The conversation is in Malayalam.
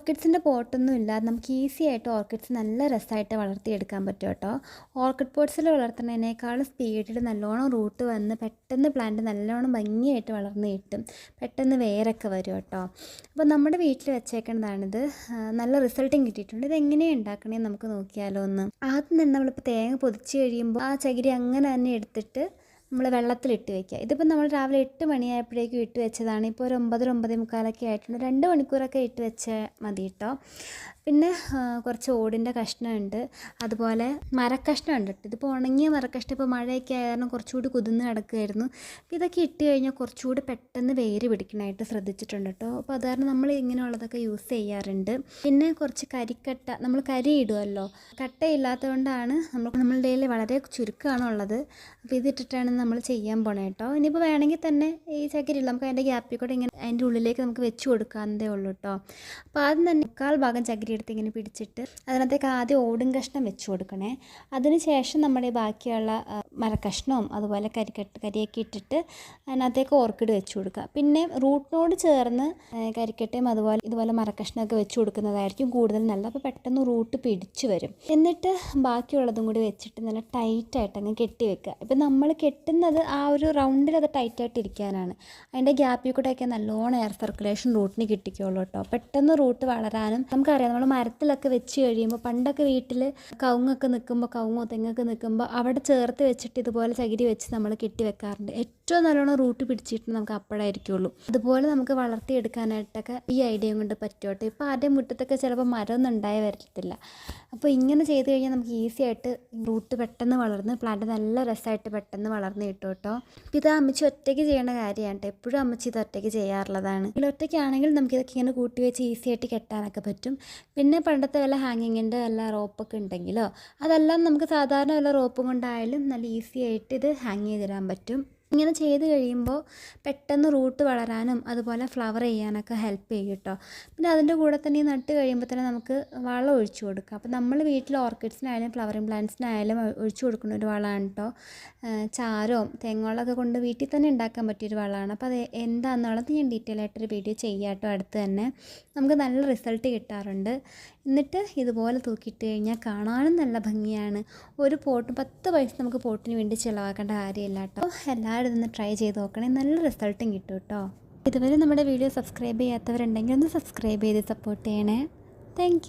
ഓർക്കിഡ്സിന്റെ പോട്ടൊന്നും ഇല്ലാതെ നമുക്ക് ഈസി ആയിട്ട് ഓർക്കിഡ്സ് നല്ല രസമായിട്ട് വളർത്തിയെടുക്കാൻ പറ്റും കേട്ടോ. ഓർക്കിഡ് പോട്ട്സിൽ വളർത്തുന്നതിനേക്കാളും സ്പീഡിൽ നല്ലോണം റൂട്ട് വന്ന് പെട്ടെന്ന് പ്ലാന്റ് നല്ലോണം ഭംഗിയായിട്ട് വളർന്ന് കിട്ടും. പെട്ടെന്ന് വേരൊക്കെ വരും കേട്ടോ. അപ്പോൾ നമ്മുടെ വീട്ടിൽ വെച്ചേക്കുന്നതാണിത്. നല്ല റിസൾട്ടും കിട്ടിയിട്ടുണ്ട്. ഇത് എങ്ങനെയാണ് ഉണ്ടാക്കണേ നമുക്ക് നോക്കിയാലോ ഒന്ന്. ആദ്യം തന്നെ നമ്മളിപ്പോൾ തേങ്ങ പൊതിച്ച് കഴിയുമ്പോൾ ആ ചകിരി അങ്ങനെ തന്നെ എടുത്തിട്ട് നമ്മൾ വെള്ളത്തിലിട്ട് വയ്ക്കുക ഇതിപ്പോൾ നമ്മൾ രാവിലെ എട്ട് മണിയായപ്പോഴേക്കും ഇട്ട് വെച്ചതാണ്. ഇപ്പോൾ ഒരു ഒമ്പതര ഒമ്പതേ മുക്കാലൊക്കെ ആയിട്ടുണ്ട്. രണ്ട് മണിക്കൂറൊക്കെ ഇട്ട് വെച്ച മതി കേട്ടോ പിന്നെ കുറച്ച് ഓടിന്റെ കഷ്ണമുണ്ട്. അതുപോലെ മരക്കഷ്ണം ഉണ്ട് കേട്ടോ ഇതിപ്പോൾ ഉണങ്ങിയ മരക്കഷ്ണം. ഇപ്പോൾ മഴയൊക്കെ ആയ കാരണം കുറച്ചുകൂടി കുതിർന്ന് കിടക്കുമായിരുന്നു ഇതൊക്കെ ഇട്ട് കഴിഞ്ഞാൽ കുറച്ചുകൂടി പെട്ടെന്ന് വേര് പിടിക്കണമായിട്ട് ശ്രദ്ധിച്ചിട്ടുണ്ട് കേട്ടോ അപ്പോൾ അത് കാരണം നമ്മൾ ഇങ്ങനെയുള്ളതൊക്കെ യൂസ് ചെയ്യാറുണ്ട്. പിന്നെ കുറച്ച് കരിക്കട്ട. നമ്മൾ കരി ഇടുമല്ലോ കട്ടയില്ലാത്തതുകൊണ്ടാണ് നമ്മൾ നമ്മളുടെ കയ്യിൽ വളരെ ചുരുക്കമാണുള്ളത് അപ്പോൾ ഇതിട്ടിട്ടാണ് നമ്മൾ ചെയ്യാൻ പോണേ കേട്ടോ ഇനിയിപ്പോൾ വേണമെങ്കിൽ തന്നെ ഈ ചകിരില്ല നമുക്ക് അതിന്റെ ഗ്യാപ്പിൽ കൂടെ ഇങ്ങനെ അതിന്റെ ഉള്ളിലേക്ക് നമുക്ക് വെച്ച് കൊടുക്കാവുന്നതേ ഉള്ളൂ കേട്ടോ അപ്പോൾ ആദ്യം തന്നെ മുക്കാൽ ഭാഗം ചകിരി എടുത്ത് ഇങ്ങനെ പിടിച്ചിട്ട് അതിനകത്തേക്ക് ആദ്യം ഓടും കഷ്ണം വെച്ച് കൊടുക്കണേ. അതിന് ശേഷം നമ്മുടെ ബാക്കിയുള്ള മരക്കഷ്ണവും അതുപോലെ കരിക്കട്ട് കരിയൊക്കെ ഇട്ടിട്ട് അതിനകത്തേക്ക് ഓർക്കിഡ് വെച്ച് കൊടുക്കുക. പിന്നെ റൂട്ടിനോട് ചേർന്ന് കരിക്കട്ടയും അതുപോലെ ഇതുപോലെ മരക്കഷ്ണമൊക്കെ വെച്ച് കൊടുക്കുന്നതായിരിക്കും കൂടുതൽ നല്ലത്. അപ്പോൾ പെട്ടെന്ന് റൂട്ട് പിടിച്ചു വരും. എന്നിട്ട് ബാക്കിയുള്ളതും കൂടി വെച്ചിട്ട് നല്ല ടൈറ്റായിട്ട് അങ്ങ് കെട്ടി വെക്കുക. ഇപ്പം നമ്മൾ കെട്ടുന്നത് ആ ഒരു റൗണ്ടിൽ അത് ടൈറ്റായിട്ട് ഇരിക്കാനാണ്. അതിന്റെ ഗ്യാപ്പിൽ കൂടെയൊക്കെ നല്ലോണം എയർ സർക്കുലേഷൻ റൂട്ടിന് കിട്ടിക്കുള്ളൂ കേട്ടോ. പെട്ടെന്ന് റൂട്ട് വളരാനും നമുക്കറിയാം നമ്മൾ മരത്തിലൊക്കെ വെച്ച് കഴിയുമ്പോൾ പണ്ടൊക്കെ വീട്ടിൽ കവുങ്ങൊക്കെ നിൽക്കുമ്പോൾ കവുങ്ങോ തെങ്ങൊക്കെ നിൽക്കുമ്പോൾ അവിടെ ചേർത്ത് വെച്ചിട്ട് ഇതുപോലെ ചകിരി വെച്ച് നമ്മൾ കെട്ടി വെക്കാറുണ്ട്. ഏറ്റവും നല്ലോണം റൂട്ട് പിടിച്ചിട്ട് നമുക്ക് അപ്പോഴായിരിക്കുള്ളൂ. അതുപോലെ നമുക്ക് വളർത്തിയെടുക്കാനായിട്ടൊക്കെ ഈ ഐഡിയ കൊണ്ട് പറ്റുമോട്ടെ ഇപ്പോൾ ആദ്യം മുറ്റത്തൊക്കെ ചിലപ്പോൾ മരമൊന്നും ഉണ്ടായി വരത്തില്ല. അപ്പോൾ ഇങ്ങനെ ചെയ്ത് കഴിഞ്ഞാൽ നമുക്ക് ഈസി ആയിട്ട് റൂട്ട് പെട്ടെന്ന് വളർന്ന് പ്ലാന്റ് നല്ല രസമായിട്ട് പെട്ടെന്ന് വളർന്ന് കിട്ടും കേട്ടോ ഇത് അമ്മച്ചി ഒറ്റയ്ക്ക് ചെയ്യേണ്ട കാര്യമാണ് എപ്പോഴും അമ്മച്ചി ഇത് ഒറ്റയ്ക്ക് ചെയ്യാറുള്ളതാണ്. ഇതിൽ ഒറ്റയ്ക്കാണെങ്കിൽ നമുക്ക് ഇതൊക്കെ ഇങ്ങനെ കൂട്ടി വെച്ച് ഈസി ആയിട്ട് കെട്ടാനൊക്കെ പറ്റും. പിന്നെ പണ്ടത്തെ വല്ല ഹാങ്ങിങ്ങിന്റെ വല്ല റോപ്പൊക്കെ ഉണ്ടെങ്കിലോ അതെല്ലാം നമുക്ക് സാധാരണ വല്ല റോപ്പും കൊണ്ടായാലും നല്ല ഈസി ആയിട്ട് ഇത് ഹാങ് ചെയ്തിടാൻ പറ്റും. ഇങ്ങനെ ചെയ്ത് കഴിയുമ്പോൾ പെട്ടെന്ന് റൂട്ട് വളരാനും അതുപോലെ ഫ്ലവർ ചെയ്യാനൊക്കെ ഹെൽപ്പ് ചെയ്യും കേട്ടോ. പിന്നെ അതിന്റെ കൂടെ തന്നെ ഈ നട്ട് കഴിയുമ്പോൾ തന്നെ നമുക്ക് വളം ഒഴിച്ചു കൊടുക്കാം. അപ്പോൾ നമ്മൾ വീട്ടിൽ ഓർക്കിഡ്സിനായാലും ഫ്ലവറിങ് പ്ലാന്റ്സിനായാലും ഒഴിച്ചു കൊടുക്കുന്ന ഒരു വളമാണ് കേട്ടോ. ചാരവും തെങ്ങോളൊക്കെ കൊണ്ട് വീട്ടിൽ തന്നെ ഉണ്ടാക്കാൻ പറ്റിയൊരു വളമാണ്. അപ്പോൾ അത് എന്താണെന്നുള്ളത് ഞാൻ ഡീറ്റെയിൽ ആയിട്ടൊരു വീഡിയോ ചെയ്യാം കേട്ടോ അടുത്ത് തന്നെ. നമുക്ക് നല്ല റിസൾട്ട് കിട്ടാറുണ്ട്. എന്നിട്ട് ഇതുപോലെ തൂക്കിയിട്ട് കഴിഞ്ഞാൽ കാണാനും നല്ല ഭംഗിയാണ്. ഒരു പോട്ട് പത്ത് പൈസ നമുക്ക് പോട്ടിന് വേണ്ടി ചിലവാക്കേണ്ട കാര്യമില്ല കേട്ടോ. എല്ലാവരും ഇതൊന്ന് ട്രൈ ചെയ്ത് നോക്കണേ. നല്ല റിസൾട്ടും കിട്ടും കേട്ടോ ഇതുവരെ നമ്മുടെ വീഡിയോ സബ്സ്ക്രൈബ് ചെയ്യാത്തവരുണ്ടെങ്കിൽ ഒന്ന് സബ്സ്ക്രൈബ് ചെയ്ത് സപ്പോർട്ട് ചെയ്യണേ. താങ്ക്